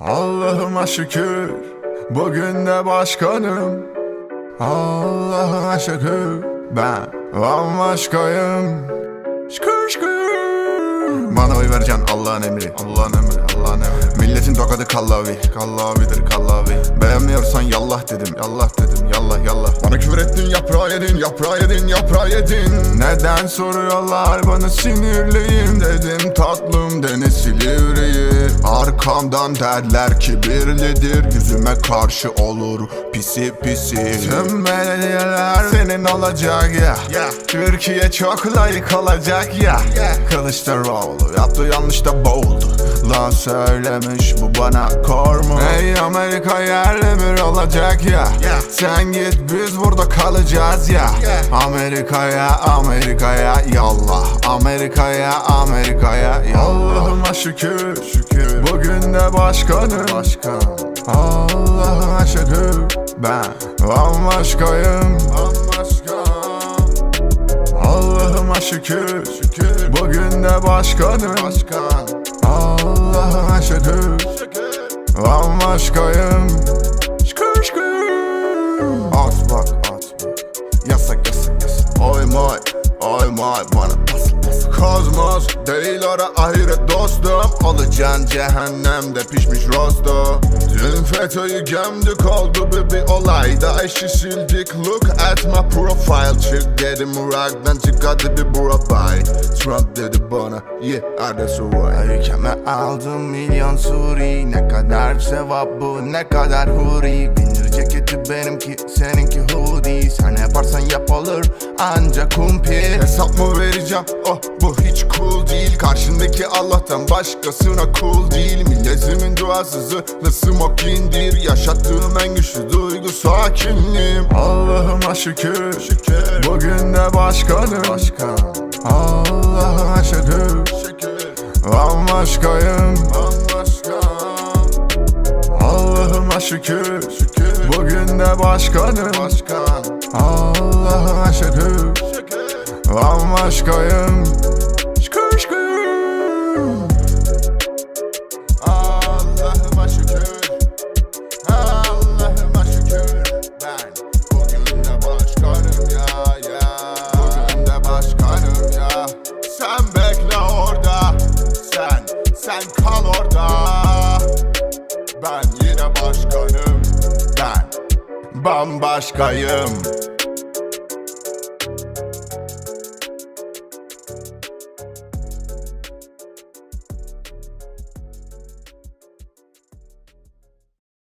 Allah'ıma şükür bugün de başkanım. Allah'ıma şükür ben bambaşkayım Bana oy vereceksin Allah'ın emri. Allah'ın emri Allah'ın emri. Milletin tokadı kallavi. Kallavidir kallavi. Beğenmiyorsan yallah dedim Yallah dedim. Yallah yallah. Bana küfür ettin yaprağı yedin Yaprağı yedin yaprağı yedin. Neden soruyorlar bana sinirliyim Dedim. Tatlım deniz silivriyi Arkamdan derler kibirlidir Yüzüme karşı olur pisi pisi. Tüm belediyeler senin olacak ya. Türkiye çok layık olacak ya. Kılıçdaroğlu yaptı yanlış da boğuldu Lan söylemiş bu bana kor mu? Ey Amerika yerli bir olacak ya? Sen git biz burada kalacağız ya. Amerika'ya Amerika'ya yallah. Amerika'ya Amerika'ya Allah'ıma şükür şükür. Bugün de başkanım. Başkan. Allah'ıma şükür. Ben bambaşkayım. Bambaşka şükür Bugün de başkanım. Başkan. Allah'ıma şükür. Bambaşkayım. Şükür şükür. At bak at bak. Yasak yasak yasak. Oy moy Oy moy bana Kozmos değil ora ahiret dostum. Olacaksın cehennemde pişmiş rosto. Dün FETÖ'yü gömdük oldu bir bir olayda Eşi sildik. Look at my profile Çık dedim Irak'tan çık hadi bir bura bay Trump dedi bana yeah adresi var Ülkeme aldım milyon suri Ne kadar sevap bu ne kadar huri. Bindir ceketi benimki seninki hoodie. Sen yaparsan yap olur anca kumpir Hesap mı vereceğim? Oh bu hiç cool değil. Karşındaki Allah'tan başkasına cool değil Milletimin duasızı smokindir Yaşattığım en güçlü duygu sakinliğim. Allah'ıma şükür. Şükür. Bugün de başkanım. Başkan. Allah'ıma şükür. Şükür. Bambaşkayım. Bambaşka Allah'ıma şükür. Şükür Bugün de başkanım. Başkan. Şükür. Şükür. Bambaşkayım bambaşkayım